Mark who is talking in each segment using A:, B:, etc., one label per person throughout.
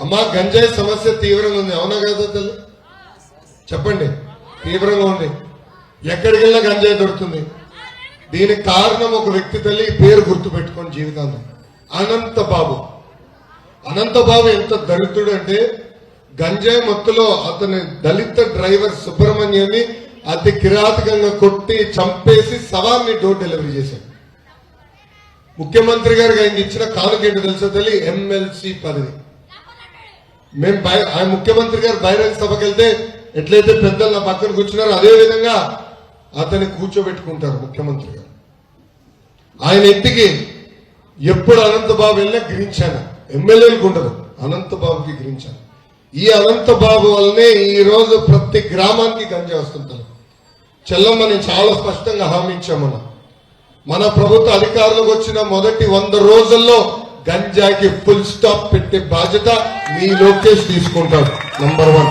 A: అమ్మా గంజాయి సమస్య తీవ్రంగా ఉంది. అవునా కదా తల్లి? చెప్పండి. తీవ్రంగా ఉంది. ఎక్కడికి వెళ్ళినా గంజాయి దొరుకుతుంది. దీనికి కారణం ఒక వ్యక్తి తల్లి పేరు గుర్తు పెట్టుకోండి జీవితాంతం. అనంత బాబు అనంత బాబు ఎంత దళితుడు అంటే గంజాయి మత్తులో అతని దళిత డ్రైవర్ సుబ్రహ్మణ్యాన్ని అతి కిరాతకంగా కొట్టి చంపేసి సవాల్ని డోర్ డెలివరీ చేశాడు. ముఖ్యమంత్రి గారికి ఆయన ఇచ్చిన కానుకేంటి తెలుసా తల్లి? ఎమ్మెల్సీ పదవి. మేము ఆయన ముఖ్యమంత్రి గారు బహిరంగ సభకి వెళ్తే ఎట్లయితే పెద్దలు నా పక్కన కూర్చున్నారో అదే విధంగా అతన్ని కూర్చోబెట్టుకుంటారు ముఖ్యమంత్రి గారు. ఆయన ఇంటికి ఎప్పుడు అనంతబాబు వెళ్ళినా గ్రహించాను ఎమ్మెల్యేలకు ఉండదు. అనంతబాబుకి గ్రహించాను ఈ అనంతబాబు వల్లనే ఈ రోజు ప్రతి గ్రామానికి గంజా వస్తుంటారు. చెల్లమ్మ నేను చాలా స్పష్టంగా హామీ ఇచ్చామన్నా. మన ప్రభుత్వ అధికారులకు వచ్చిన మొదటి వంద రోజుల్లో గంజాకి ఫుల్ స్టాప్ పెట్టే బాధ్యత మీ లోకేష్ తీసుకుంటాడు నంబర్ వన్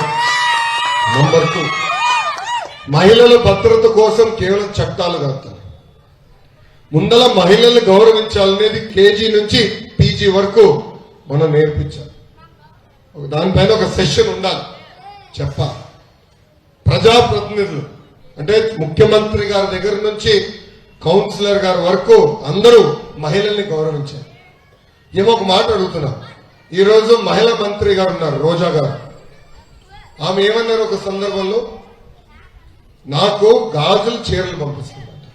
A: నంబర్ టూ మహిళల భద్రత కోసం కేవలం చట్టాలు కాదు. ముందల మహిళల్ని గౌరవించాలనేది కేజీ నుంచి పీజీ వరకు మనం నేర్పించాలి. ఒక దానిపైన ఒక సెషన్ ఉండాలి. చెప్పాలి. ప్రజాప్రతినిధులు అంటే ముఖ్యమంత్రి గారి దగ్గర నుంచి కౌన్సిలర్ గారి వరకు అందరూ మహిళల్ని గౌరవించారు ఏమో ఒక మాట అడుగుతున్నా. ఈరోజు మహిళా మంత్రి గారు ఉన్నారు రోజా గారు. ఆమె ఏమన్నారు ఒక సందర్భంలో? నాకు గాజులు చీరలు పంపిస్తున్నట్టు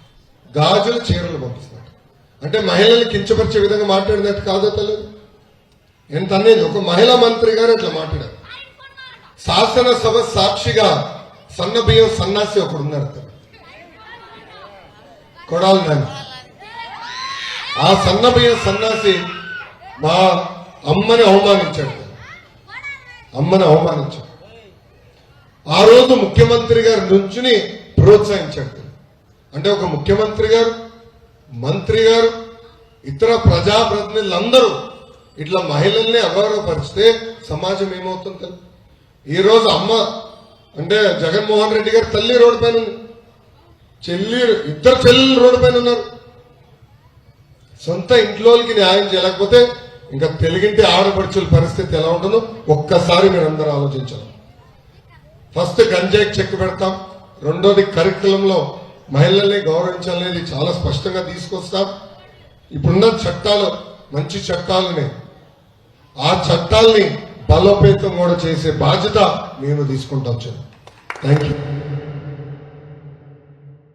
A: గాజులు చీరలు పంపిస్తున్నట్టు అంటే మహిళల్ని కించపరిచే విధంగా మాట్లాడినట్టు కాదో తెలియదు. ఎంత అనేది ఒక మహిళా మంత్రి గారు అట్లా మాట్లాడారు. శాసనసభ సాక్షిగా సన్న బియ్యం సన్నాసి ఒకడు ఉన్నారు కొడాలి నాని. ఆ సన్న బియ్యం సన్నాసి మా అమ్మని అవమానించాడు. అమ్మని అవమానించాడు. ఆ రోజు ముఖ్యమంత్రి గారి నుంచుని ప్రోత్సహించాడు. అంటే ఒక ముఖ్యమంత్రి గారు మంత్రి గారు ఇతర ప్రజాప్రతినిధులందరూ ఇట్లా మహిళల్ని అగౌరవపరిస్తే సమాజం ఏమవుతుంది? ఈ రోజు అమ్మ అంటే జగన్మోహన్ రెడ్డి గారు తల్లి రోడ్డు పైన ఉంది. చెల్లి ఇద్దరు చెల్లెలు రోడ్డు పైన ఉన్నారు. సొంత ఇంట్లోకి న్యాయం చేయలేకపోతే ఇంకా తెలుగింటి ఆడపడుచుల పరిస్థితి ఎలా ఉంటుందో ఒక్కసారి మీరు అందరూ ఆలోచించాలి. ఫస్ట్ గంజాయికి చెక్ పెడతాం. రెండోది కరికులంలో మహిళల్ని గౌరవించాలనేది చాలా స్పష్టంగా తీసుకొస్తాం. ఇప్పుడున్న చట్టాలు మంచి చట్టాలని ఆ చట్టాల్ని బలోపేతం కూడా చేసే బాధ్యత మేము తీసుకుంటాం థ్యాంక్ యూ.